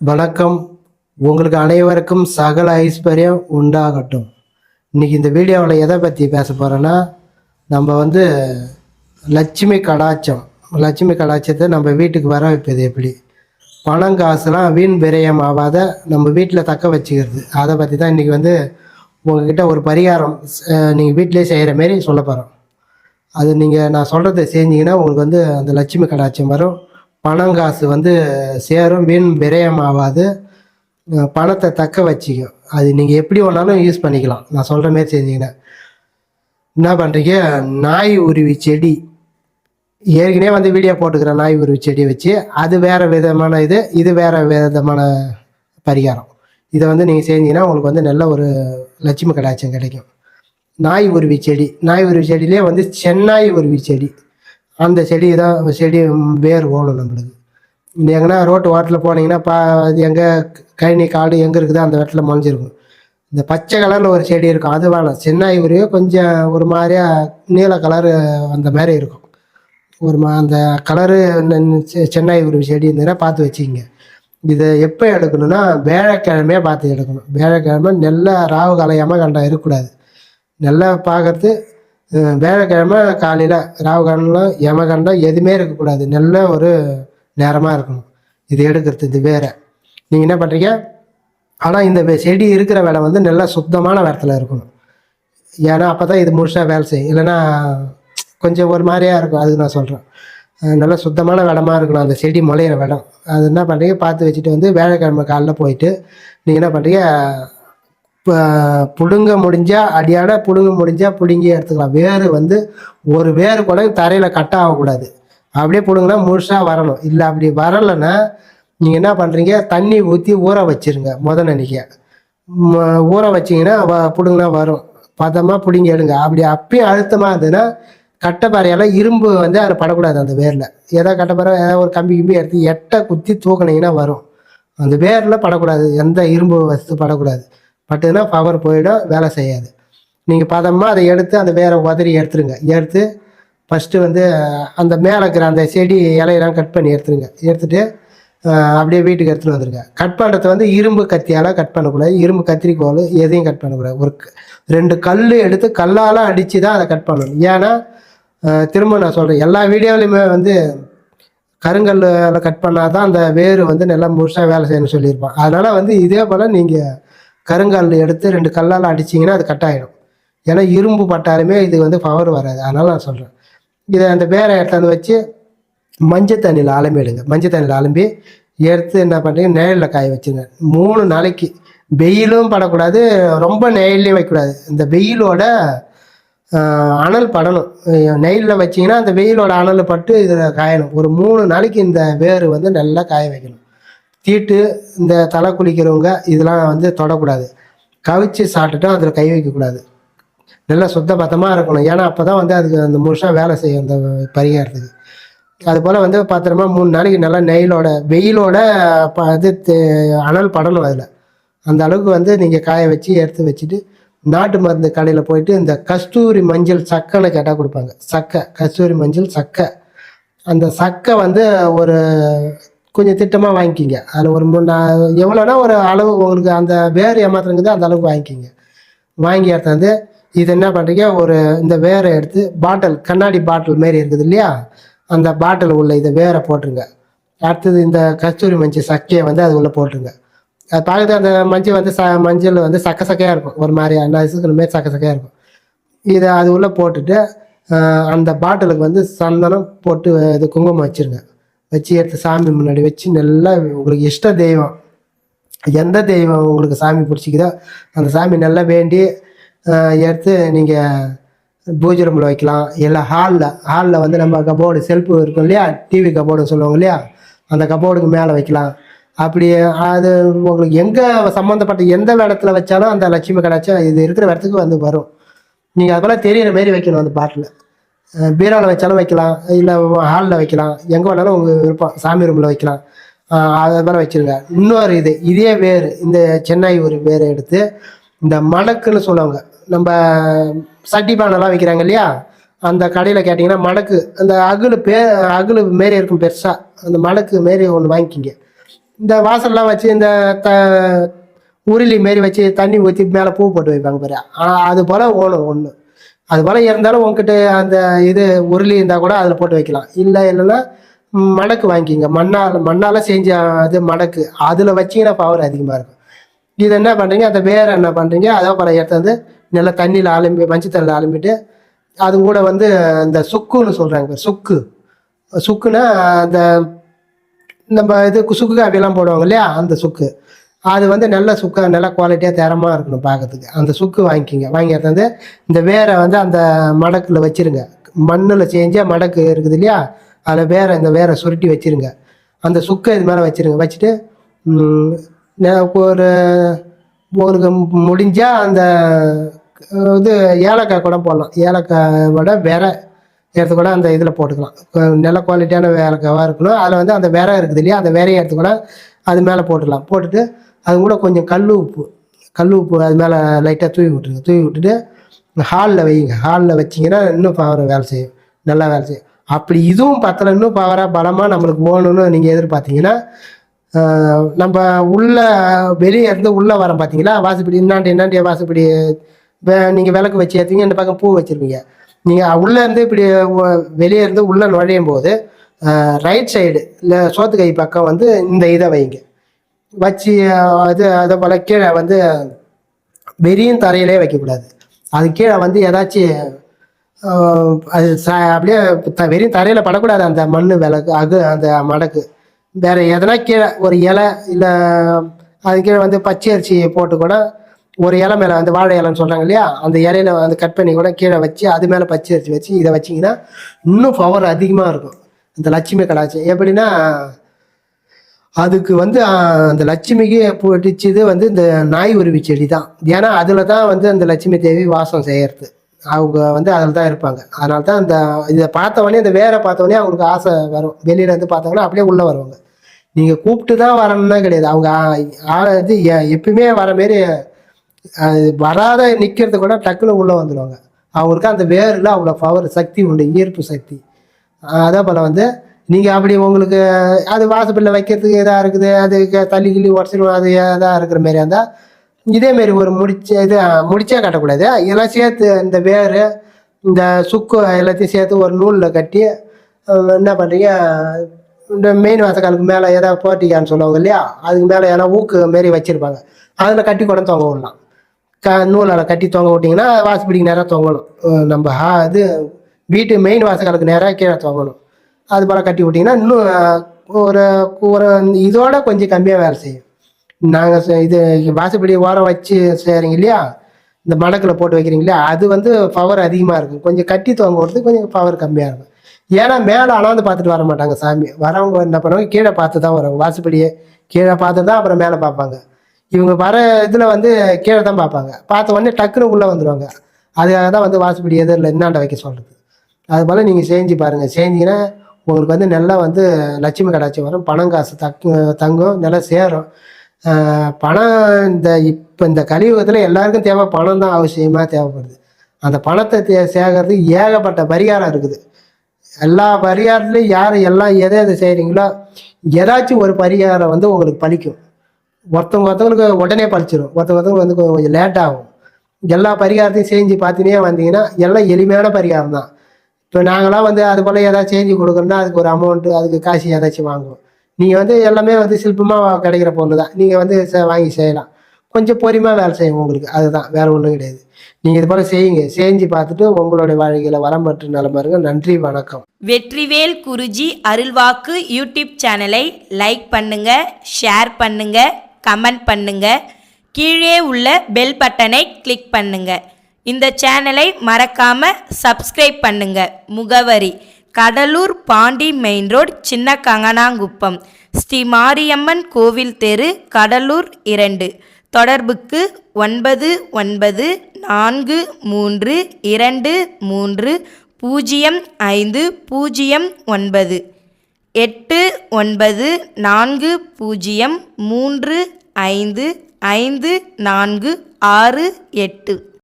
வணக்கம். உங்களுக்கு அனைவருக்கும் சகல ஐஸ்வர்யம் உண்டாகட்டும். இன்னைக்கு இந்த வீடியோவில் எதை பற்றி பேச போகிறேன்னா நம்ம வந்து லட்சுமி கடாச்சம் லட்சுமி கடாச்சத்தை நம்ம வீட்டுக்கு வர வைப்பது எப்படி? பணம் காசுலாம் வீண் விரயம் ஆகாத நம்ம வீட்டில் தக்க வச்சுக்கிறது. அதை பற்றி தான் இன்றைக்கி வந்து உங்ககிட்ட ஒரு பரிகாரம் நீங்கள் வீட்டிலே செய்கிற மாரி சொல்ல போகிறோம் அது நீங்கள் நான் சொல்கிறத செஞ்சிங்கன்னா உங்களுக்கு வந்து அந்த லட்சுமி கடாச்சம் வரும். பணம் காசு வந்து சேரும் வீண் விரயம் ஆகாது பணத்தை தக்க வச்சுக்கும். அது நீங்கள் எப்படி வேணாலும் யூஸ் பண்ணிக்கலாம். நான் சொல்கிற மாரி செஞ்சீங்கன்னா என்ன பண்ணுறீங்க நாய் உருவி செடி. ஏற்கனவே வந்து வீடியோ போட்டுக்கிறேன் நாய் உருவி செடியை வச்சு அது வேறு விதமான இது இது வேறு விதமான பரிகாரம். இதை வந்து நீங்கள் செஞ்சீங்கன்னா உங்களுக்கு வந்து நல்ல ஒரு லட்சுமி கடாட்சம் கிடைக்கும். நாய் உருவி செடி. நாய் உருவி செடியிலே வந்து சென்னாய் உருவி செடி. அந்த செடி தான் செடி வேர் ஓடும் நம்மளுக்கு. இந்த எங்கன்னா ரோட்டு ஓரத்தில் போனீங்கன்னா பா அது எங்கே கழனி காடு எங்கே இருக்குதோ அந்த வெட்டில் முளைஞ்சிருக்கும். இந்த பச்சை கலரில் ஒரு செடி இருக்கும். அது வேணாம். சின்ன உருவி கொஞ்சம் ஒரு மாதிரியா நீல கலரு அந்த மாதிரி இருக்கும். ஒரு மா அந்த கலரு சென்னை ஒரு செடி இருந்ததுன்னா பார்த்து வச்சுக்கிங்க. இதை எப்போ எடுக்கணும்னா வேலைக்கிழமையாக பார்த்து எடுக்கணும். வேலைக்கிழமை நல்லா ராவு கலையாமல் கண்டா இருக்கக்கூடாது. நல்லா பார்க்கறது அஹ், வேலைக்கிழமை காலையில் ராவு காலம் யமகண்டம் எதுவுமே இருக்கக்கூடாது. நல்ல ஒரு நேரமாக இருக்கணும். இது எடுக்கிறது இது வேற. நீங்கள் என்ன பண்ணுறீங்க ஆனால் இந்த செடி இருக்கிற வேலை வந்து நல்லா சுத்தமான வேரத்தில் இருக்கணும். ஏன்னா அப்போ தான் இது முழுசாக வேலை செய்யும். இல்லைன்னா கொஞ்சம் ஒரு மாதிரியா இருக்கும். அதுக்கு நான் சொல்கிறேன் நல்லா சுத்தமான இடமா இருக்கணும். அந்த செடி முளையிற இடம் அது என்ன பண்ணுறீங்க பார்த்து வச்சுட்டு வந்து வேலைக்கிழமை காலைல போயிட்டு நீங்கள் என்ன பண்ணுறீங்க புடுங்க முடிஞ்சா அடியாட புடுங்க முடிஞ்சா புடுங்கி எடுத்துக்கலாம். வேறு வந்து ஒரு வேறு கூட தரையில் கட் ஆகக்கூடாது. அப்படியே பிடுங்கினா முழுசாக வரணும். இல்லை அப்படி வரலைன்னா நீங்கள் என்ன பண்ணுறீங்க தண்ணி ஊற்றி ஊற வச்சிருங்க முத நினைக்க ஊற வச்சிங்கன்னா வ பிடுங்கினா வரும். பதமாக பிடுங்கி எடுங்க. அப்படி அப்பயும் அழுத்தமாக இருந்ததுன்னா கட்டைப்பாறையால் இரும்பு வந்து அதில் படக்கூடாது அந்த வேரில். ஏதோ கட்டப்பாறை ஏதாவது ஒரு கம்பி கிம்பி எடுத்து எட்டை குத்தி தூக்கினீங்கன்னா வரும். அந்த வேரில் படக்கூடாது. எந்த இரும்பு வஸ்து படக்கூடாது. பட்டுதுன்னா பவர் போயிடும் வேலை செய்யாது. நீங்கள் பதமாக அதை எடுத்து அந்த வேற உதறி எடுத்துருங்க. எடுத்து ஃபஸ்ட்டு வந்து அந்த மேலே இருக்கிற அந்த செடி இலையெல்லாம் கட் பண்ணி எடுத்துருங்க. எடுத்துகிட்டு அப்படியே வீட்டுக்கு எடுத்துகிட்டு வந்துருங்க. கட் பண்ணுறது வந்து இரும்பு கத்தியால் கட் பண்ணக்கூடாது. இரும்பு கத்திரிக்கோல் எதையும் கட் பண்ணக்கூடாது. ஒரு ரெண்டு கல் எடுத்து கல்லால் அடித்து தான் அதை கட் பண்ணணும். ஏன்னா திரும்ப நான் சொல்கிறேன் எல்லா வீடியோலையுமே வந்து கருங்கல்ல கட் பண்ணால் தான் அந்த வேர் வந்து நல்லா முழுசாக வேலை செய்யணும்னு சொல்லியிருப்பான் அதனால் வந்து இதே போல் நீங்கள் கருங்கல் எடுத்து ரெண்டு கல்லால் அடிச்சிங்கன்னா அது கட் ஆகிடும் ஏன்னா இரும்பு பட்டாலுமே இது வந்து பவர் வராது. அதனால் நான் சொல்கிறேன் இதை அந்த வேரை எடுத்தாந்து வச்சு மஞ்சள் தண்ணியில் அலம்பிடுங்க மஞ்சள் தண்ணியில் அலம்பி எடுத்து என்ன பண்ணுறீங்க நிழலில் காய வச்சுங்க மூணு நாளைக்கு வெயிலும் படக்கூடாது ரொம்ப நெயிலையும் வைக்கக்கூடாது. இந்த வெயிலோட அனல் படணும். நெயிலில் வச்சிங்கன்னா அந்த வெயிலோட அனல் பட்டு இதில் காயணும். ஒரு மூணு நாளைக்கு இந்த வேர் வந்து நல்லா காய வைக்கணும். தீட்டு இந்த தலை குளிக்கிறவங்க இதெல்லாம் வந்து தொடக்கூடாது. கவிச்சு சாப்பிட்டுட்டும் அதில் கை வைக்கக்கூடாது. நல்லா சுத்த பத்தமாக இருக்கணும். ஏன்னா அப்போ தான் வந்து அதுக்கு அந்த முழுசாக வேலை செய்யும் அந்த பரிகாரத்துக்கு. அதுபோல் வந்து பத்திரமா மூணு நாளைக்கு நல்லா நெயிலோட வெயிலோட ப- இது தே- அனல் படணும் அதில். அந்த அளவுக்கு வந்து நீங்கள் காய வச்சு எடுத்து வச்சுட்டு நாட்டு மருந்து கடையில் போயிட்டு இந்த கஸ்தூரி மஞ்சள் சக்கைன்னு கேட்டால் கொடுப்பாங்க. சக்கை கஸ்தூரி மஞ்சள் சக்கை. அந்த சக்கை வந்து ஒரு கொஞ்சம் திட்டமாக வாங்கிக்கிங்க. அதில் ஒரு மூணு எவ்வளோனா ஒரு அளவு உங்களுக்கு அந்த வேர் ஏமாத்துறங்குது அந்த அளவுக்கு வாங்கிக்கிங்க. வாங்கி எடுத்தாந்து இது என்ன பண்ணுறீங்க ஒரு இந்த வேரை எடுத்து பாட்டில் கண்ணாடி பாட்டில் மாரி இருக்குது இல்லையா? அந்த பாட்டில் உள்ள இதை வேரை போட்டுருங்க. அடுத்தது இந்த கஸ்தூரி மஞ்சள் சக்கையை வந்து அது உள்ளே போட்டுருங்க. அது பார்க்குறது அந்த மஞ்சள் வந்து ச மஞ்சள் வந்து சக்க சக்கையாக இருக்கும். ஒரு மாதிரி நசுக்கிற மாரி சக்க சக்கையாக இருக்கும். இதை அது உள்ளே போட்டுட்டு அந்த பாட்டிலுக்கு வந்து சந்தனம் போட்டு இது குங்குமம் வச்சுருங்க. வச்சு எடுத்து சாமி முன்னாடி வச்சு நல்லா உங்களுக்கு இஷ்ட தெய்வம். எந்த தெய்வம் உங்களுக்கு சாமி பிடிச்சிக்குதோ அந்த சாமி நல்லா வேண்டி எடுத்து நீங்கள் பூஜை ரூமில் வைக்கலாம். இல்லை ஹாலில் ஹாலில் வந்து நம்ம கபோர்டு செல்ஃபு இருக்கும் இல்லையா? டிவி கபோர்டுன்னு சொல்லுவாங்க இல்லையா? அந்த கபோர்டுக்கு மேலே வைக்கலாம். அப்படி அது உங்களுக்கு எங்கே சம்மந்தப்பட்ட எந்த இடத்துல வச்சாலும் அந்த லட்சுமி கடாச்சும் இது இருக்கிற இடத்துக்கு வந்து வரும். நீங்கள் அதெல்லாம் தெரியிற மாரி வைக்கணும் அந்த பாட்டில். பீரோவில் வச்சாலும் வைக்கலாம் இல்லை ஹாலில் வைக்கலாம். எங்கே வேணாலும் உங்கள் விருப்பம் சாமி ரூமில் வைக்கலாம். அதை அது போல் வச்சுருங்க. இன்னொரு இது இதே வேர் இந்த சென்னை ஒரு வேரை எடுத்து இந்த மணக்குன்னு சொல்லுவாங்க. நம்ம சட்டி பானைலாம் வைக்கிறாங்க இல்லையா? அந்த கடையில் கேட்டிங்கன்னா மடக்கு அந்த அகுலு பே அகுலு மாரி இருக்கும் பெருசாக அந்த மடக்கு மாரி ஒன்று வாங்கிக்கிங்க. இந்த வாசல்லாம் வச்சு இந்த த உருளி மாரி வச்சு தண்ணி ஊற்றி மேலே பூ போட்டு வைப்பாங்க பாரு. அது போல் ஓணும் ஒன்று அது போல் இருந்தாலும் உங்ககிட்ட அந்த இது உருளி இருந்தால் கூட அதில் போட்டு வைக்கலாம். இல்லை இல்லைன்னா மடக்கு வாங்கிக்கிங்க. மண்ணால் மண்ணால் செஞ்ச அது மடக்கு. அதில் வச்சிங்கன்னா பவர் அதிகமாக இருக்கும். இது என்ன பண்ணுறீங்க அந்த வேற என்ன பண்ணுறீங்க அதை பல எடுத்து வந்து நல்லா தண்ணியில் அலம்பி மஞ்சள் தண்ணியில் அலம்பிட்டு அது கூட வந்து இந்த சுக்குன்னு சொல்கிறாங்க சுக்கு. சுக்குன்னா அந்த நம்ம இது சுக்கு காப்பியெல்லாம் போடுவாங்க இல்லையா? அந்த சுக்கு. அது வந்து நல்ல சுக்கு நல்ல குவாலிட்டியாக தரமாக இருக்கணும் பார்க்கறதுக்கு அந்த சுக்கு வாங்கிக்கிங்க. வாங்கி வந்து இந்த வேரை வந்து அந்த மடக்கில் வச்சிருங்க. மண்ணில் செஞ்சால் மடக்கு இருக்குது இல்லையா? அதில் வேற இந்த வேரை சுருட்டி வச்சிருங்க. அந்த சுக்கை இது மேலே வச்சிருங்க. வச்சுட்டு ஒரு ஒரு உங்களுக்கு முடிஞ்சால் அந்த இது ஏலக்காய் கூட போடலாம். ஏலக்காய் விட விரை எடுத்து கூட அந்த இதில் போட்டுக்கலாம். நல்ல குவாலிட்டியான ஏலக்காவாக இருக்கணும். அதில் வந்து அந்த விரை இருக்குது இல்லையா? அந்த விரையை எடுத்து கூட அது மேலே போட்டுடலாம் போட்டுட்டு அது கூட கொஞ்சம் கல் உப்பு கல் உப்பு அது மேலே லைட்டாக தூவி விட்டுருங்க. தூவி விட்டுட்டு ஹாலில் வைங்க. ஹாலில் வச்சிங்கன்னா இன்னும் பவர் வேலை செய்யும். நல்லா வேலை செய்யும். அப்படி இதுவும் பத்தல இன்னும் பவராக பலமாக நம்மளுக்கு போகணுன்னு நீங்கள் எதிர்பார்த்தீங்கன்னா நம்ம உள்ள வெளியே இருந்து உள்ளே வரோம் பார்த்தீங்களா? வாசப்படி இன்னாண்டி இன்னாண்டிய வாசப்படி வே- நீங்கள் விளக்கு வச்சு ஏற்றுங்க இந்த பக்கம் பூ வச்சுருப்பீங்க. நீங்கள் உள்ளேருந்து இப்படி வெளியே இருந்து உள்ளே நுழையும் போது ரைட் சைடு இல்லை சோத்து கை பக்கம் வந்து இந்த இதை வைங்க. வச்சு அது அதை போல கீழே வந்து வெறியும் தரையிலே வைக்கக்கூடாது. அது கீழே வந்து ஏதாச்சும் அது ச அப்படியே த வெறும் தரையில் படக்கூடாது அந்த மண் விளக்கு அகு அந்த மடக்கு. வேற எதனா கீழே ஒரு இலை இல்லை அது கீழே வந்து பச்சை அரிசி போட்டு கூட ஒரு இலை மேலே வந்து வாழை இலைன்னு சொல்கிறாங்க இல்லையா? அந்த இலையில வந்து கட் பண்ணி கூட கீழே வச்சு அது மேலே பச்சை அரிசி வச்சு இதை வச்சிங்கன்னா இன்னும் பவர் அதிகமாக இருக்கும். இந்த லட்சுமி கடாச்சி எப்படின்னா அதுக்கு வந்து அந்த லட்சுமிக்கு பிடிச்சது வந்து இந்த நாய் உருவி செடி தான். ஏன்னா அதில் தான் வந்து அந்த லட்சுமி தேவி வாசம் செய்கிறது அவங்க வந்து அதில் தான் இருப்பாங்க. அதனால தான் அந்த இதை பார்த்தவொடனே இந்த வேரை பார்த்தவொடனே அவங்களுக்கு ஆசை வரும். வெளியில இருந்து பார்த்தாங்கன்னா அப்படியே உள்ளே வருவாங்க. நீங்கள் கூப்பிட்டு தான் வரணும்னா கிடையாது. அவங்க இது எ- எப்பயுமே வர மாரி வராத நிற்கிறது கூட டக்குன்னு உள்ளே வந்துடுவாங்க அவங்களுக்கு அந்த வேரில் அவ்வளோ பவர் சக்தி உண்டு ஈர்ப்பு சக்தி. அதே போல் வந்து நீங்கள் அப்படி உங்களுக்கு அது வாசப்படியில் வைக்கிறதுக்கு இதாக இருக்குது அது தள்ளி கிள்ளி உடச்சிடும் அது இதாக இருக்கிற மாதிரி இருந்தால் இதேமாரி ஒரு முடிச்ச இது முடிச்சே கட்டக்கூடாது. இதெல்லாம் சேர்த்து இந்த வேர் இந்த சுக்கு எல்லாத்தையும் சேர்த்து ஒரு நூலில் கட்டி என்ன பண்ணுறீங்க இந்த மெயின் வாசக்காலுக்கு மேலே ஏதாவது போட்டிக்கான்னு சொல்லுவாங்க இல்லையா அதுக்கு மேலே ஏன்னா ஊக்கு மாரி வச்சுருப்பாங்க. அதில் கட்டி கொண்டு தொங்க விடலாம். க நூலால் கட்டி தொங்க விட்டிங்கன்னா வாசப்படிக்கு நேராக தொங்கணும். நம்ம ஹா இது வீட்டு மெயின் வாசக்காலுக்கு நேராக கீழே தொங்கணும். அது போல் கட்டி விட்டிங்கன்னா இன்னும் ஒரு ஒரு இதோட கொஞ்சம் கம்மியாக வேலை செய்யும். நாங்கள் இது வாசப்படி ஓரம் வச்சு செய்கிறீங்க இல்லையா? இந்த மடக்கில் போட்டு வைக்கிறீங்க இல்லையா? அது வந்து பவர் அதிகமாக இருக்கும். கொஞ்சம் கட்டி தொங்க கொஞ்சம் பவர் கம்மியாக இருக்கும். ஏன்னா மேலே அனாந்து பார்த்துட்டு வர மாட்டாங்க சாமி. வரவங்க என்ன பண்ணுவாங்க? கீழே பார்த்து தான் வருவாங்க. வாசப்படியே கீழே பார்த்து தான் அப்புறம் மேலே பார்ப்பாங்க. இவங்க வர இதில் வந்து கீழே தான் பார்ப்பாங்க. பார்த்த உடனே டக்குன்னு உள்ளே வந்துடுவாங்க அதுக்காக தான் வந்து வாசப்படி எதிரில் இன்னாண்ட வைக்க சொல்கிறது அது போல் நீங்கள் செஞ்சு பாருங்கள் செஞ்சிங்கன்னா உங்களுக்கு வந்து நல்லா வந்து லட்சுமி கடாச்சி வரும் பணம் காசு தக்கு தங்கும் நல்லா சேரும். பணம் இந்த இப்போ இந்த கலியுகத்தில் எல்லாருக்கும் தேவை பணம் தான் அவசியமாக தேவைப்படுது. அந்த பணத்தை தே சேகறதுக்கு ஏகப்பட்ட பரிகாரம் இருக்குது. எல்லா பரிகாரத்துலையும் யார் எல்லாம் எதை எதை செய்கிறீங்களோ ஏதாச்சும் ஒரு பரிகாரம் வந்து உங்களுக்கு பலிக்கும் ஒருத்தவங்க ஒருத்தவங்களுக்கு உடனே பழிச்சிடும் ஒருத்தவங்க ஒருத்தவங்களுக்கு வந்து கொஞ்சம் கொஞ்சம் லேட் ஆகும் எல்லா பரிகாரத்தையும் செஞ்சு பார்த்துனே வந்தீங்கன்னா எல்லாம் எளிமையான பரிகாரம் தான். இப்போ நாங்களாம் வந்து அது போல் ஏதாவது செஞ்சு கொடுக்கணும்னா அதுக்கு ஒரு அமௌண்ட்டு அதுக்கு காசு ஏதாச்சும் வாங்குவோம். நீங்கள் வந்து எல்லாமே வந்து சில்பமாக கிடைக்கிற பொருள் தான். நீங்கள் வந்து வாங்கி செய்யலாம். கொஞ்சம் பொறுமையாக வேலை செய்யும் உங்களுக்கு. அதுதான். வேறு ஒன்றும் கிடையாது. நீங்கள் இது போல் செய்யுங்க. செஞ்சு பார்த்துட்டு உங்களுடைய வாழ்க்கையில் வரம் பெற்று நலமா நன்றி. வணக்கம். வெற்றிவேல் குருஜி அருள்வாக்கு யூடியூப் சேனலை லைக் பண்ணுங்க ஷேர் பண்ணுங்க கமெண்ட் பண்ணுங்க. கீழே உள்ள பெல் பட்டனை கிளிக் பண்ணுங்கள் இந்த சேனலை மறக்காம சப்ஸ்கிரைப் பண்ணுங்க. முகவரி கடலூர் பாண்டி மெயின் ரோட் சின்ன கங்கனாங்குப்பம் ஸ்ரீ மாரியம்மன் கோவில் தெரு கடலூர் இரண்டு. தொடர்புக்கு ஒன்பது ஒன்பது நான்கு மூன்று இரண்டு மூன்று பூஜ்ஜியம் ஐந்து பூஜ்ஜியம் ஒன்பது. எட்டு ஒன்பது நான்கு பூஜ்ஜியம் மூன்று ஐந்து ஐந்து நான்கு ஆறு எட்டு.